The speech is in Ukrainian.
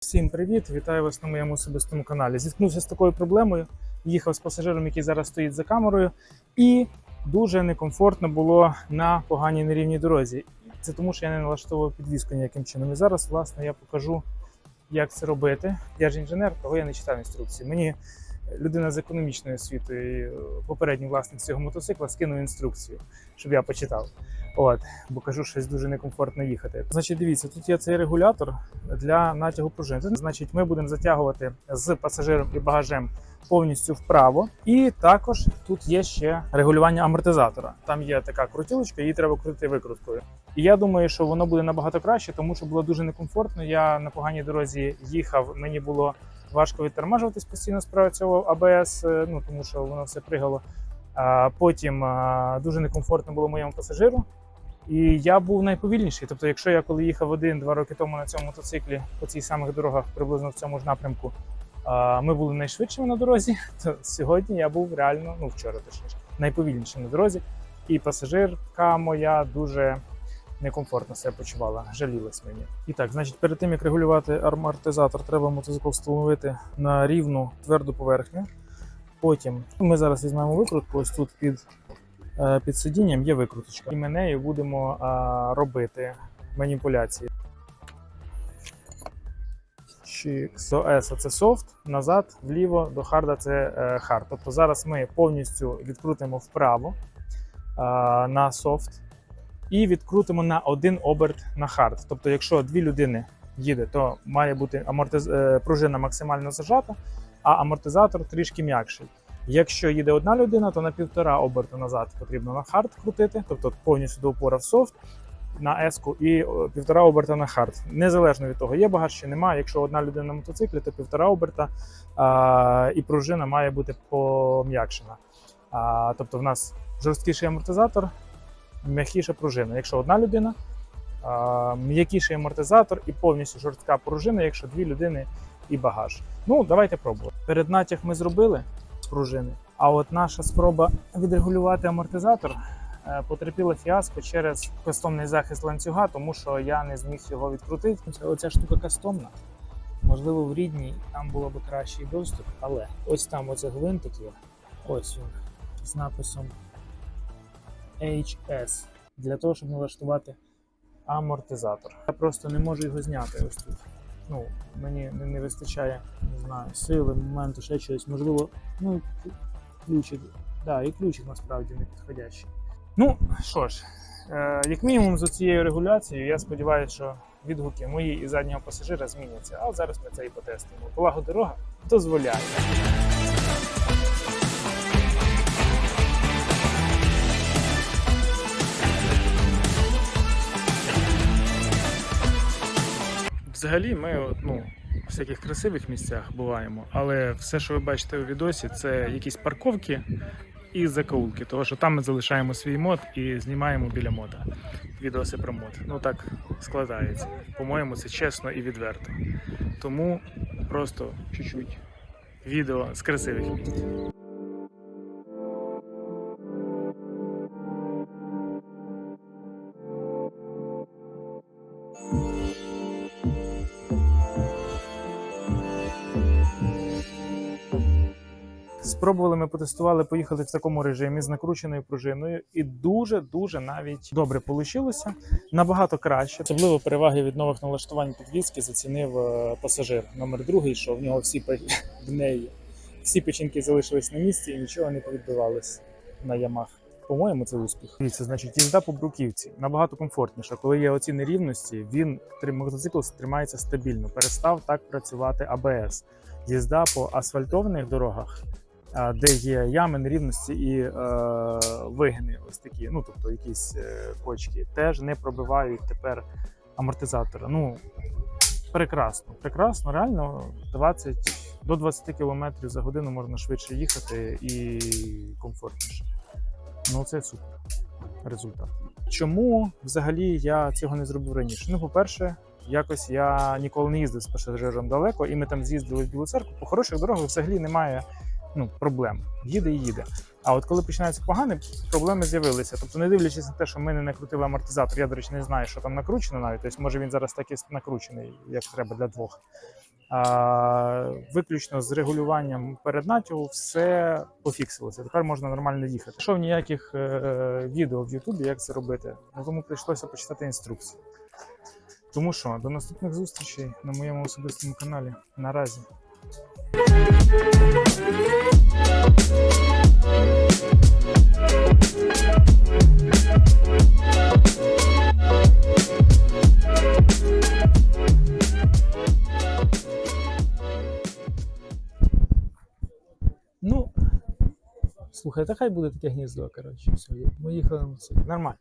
Всім привіт! Вітаю вас на моєму особистому каналі. Зіткнувся з такою проблемою. Їхав з пасажиром, який зараз стоїть за камерою, і дуже некомфортно було на поганій нерівній дорозі. Це тому, що я не налаштовував підвіску ніяким чином. І зараз, власне, я покажу, як це робити. Я ж інженер, того я не читав інструкції. Мені людина з економічною освітою, попередній власник цього мотоцикла, скинув інструкцію, щоб я почитав. От, бо кажу, щось дуже некомфортно їхати. Значить, дивіться, тут є цей регулятор для натягу пружин. Значить, ми будемо затягувати з пасажиром і багажем повністю вправо. І також тут є ще регулювання амортизатора. Там є така крутілочка, її треба крутити викруткою. І я думаю, що воно буде набагато краще, тому що було дуже некомфортно. Я на поганій дорозі їхав. Мені було важко відтормажуватись постійно справа цього АБС, е, ну тому що воно все пригало. А потім а, дуже некомфортно було моєму пасажиру. І я був найповільніший. Тобто, якщо я коли їхав один-два роки тому на цьому мотоциклі по цих самих дорогах, приблизно в цьому ж напрямку, а, ми були найшвидшими на дорозі, то сьогодні я був реально, ну вчора точніше, найповільнішим на дорозі. І пасажирка моя дуже некомфортно себе почувала, жалілась мені. І так, значить, перед тим як регулювати амортизатор, треба мотоцикл встановити на рівну тверду поверхню. Потім ми зараз візьмемо викрутку, ось тут під, е, під сидінням є викруточка. І ми нею будемо робити маніпуляції. До S це софт, назад, вліво, до харда це е, хард. Тобто зараз ми повністю відкрутимо вправо на софт і відкрутимо на один оберт на хард. Тобто, якщо дві людини їде, то має бути амортиз... е, пружина максимально зажата, а амортизатор трішки м'якший. Якщо їде одна людина, то на півтора оберту назад потрібно на хард крутити, тобто повністю до опора в софт на еску і півтора оберта на хард. Незалежно від того, є багаж чи немає. Якщо одна людина на мотоциклі, то півтора оберта а, і пружина має бути пом'якшена. А, тобто в нас жорсткіший амортизатор, м'якіша пружина. Якщо одна людина, м'якіший амортизатор і повністю жорстка пружина, якщо дві людини і багаж. Ну, давайте пробувати. Перед натяг ми зробили пружини, а от наша спроба відрегулювати амортизатор е, потерпіла фіаско через кастомний захист ланцюга, тому що я не зміг його відкрутити. Оця штука кастомна. Можливо, в рідній там було б кращий доступ, але ось там оце гвинтик є. Ось він з написом HS для того, щоб налаштувати амортизатор. Я просто не можу його зняти ось тут. Ну, мені не, вистачає, не знаю, сили, моменту, ще чогось. Можливо, ну, ключик. Да, і ключик насправді не підходящий. Ну що ж, е, як мінімум, з цією регуляцією, я сподіваюся, що відгуки мої і заднього пасажира зміняться. А зараз ми це і потестимо. Благо дорога дозволяє. Взагалі, ми ну, в всяких красивих місцях буваємо, але все, що ви бачите у відосі, це якісь парковки і закоулки. Тому що там ми залишаємо свій мод і знімаємо біля мода. Відоси про мод. Ну так складається. По-моєму, це чесно і відверто. Тому просто чуть-чуть відео з красивих місць. Спробували ми потестували, поїхали в такому режимі з накрученою пружиною, і дуже дуже навіть добре вийшло. Набагато краще. Особливо переваги від нових налаштувань підвіски зацінив е, пасажир номер другий, що в нього всі в неї всі печінки залишились на місці і нічого не повідбивалось на ямах. По-моєму, це успіх. Дивіться, значить, їзда по бруківці набагато комфортніше. Коли є оці нерівності, він мотоцикл тримається стабільно. Перестав так працювати АБС. Їзда по асфальтованих дорогах де є ями, нерівності і е, вигини, ось такі, ну тобто якісь е, кочки, теж не пробивають тепер амортизатора. Ну прекрасно, прекрасно, реально 20 до 20 км за годину можна швидше їхати і комфортніше. Ну це супер результат. Чому взагалі я цього не зробив раніше? Ну, по-перше, якось я ніколи не їздив з пасажиром далеко, і ми там з'їздили в Білу церкву. По хороших дорогах взагалі немає ну, проблем. Їде і їде. А от коли починається погане, проблеми з'явилися. Тобто, не дивлячись на те, що ми не накрутили амортизатор, я, до речі, не знаю, що там накручено навіть. Тобто, може він зараз так і накручений, як треба для двох. А, виключно з регулюванням переднатягу все пофіксилося. Тепер можна нормально їхати. Пішов ніяких е, відео в Ютубі, як це робити. Ну, тому прийшлося почитати інструкцію. Тому що до наступних зустрічей на моєму особистому каналі. Наразі. Ну, слухай, та хай буде таке гніздо, коротше. Все, ми їхали. Нормально.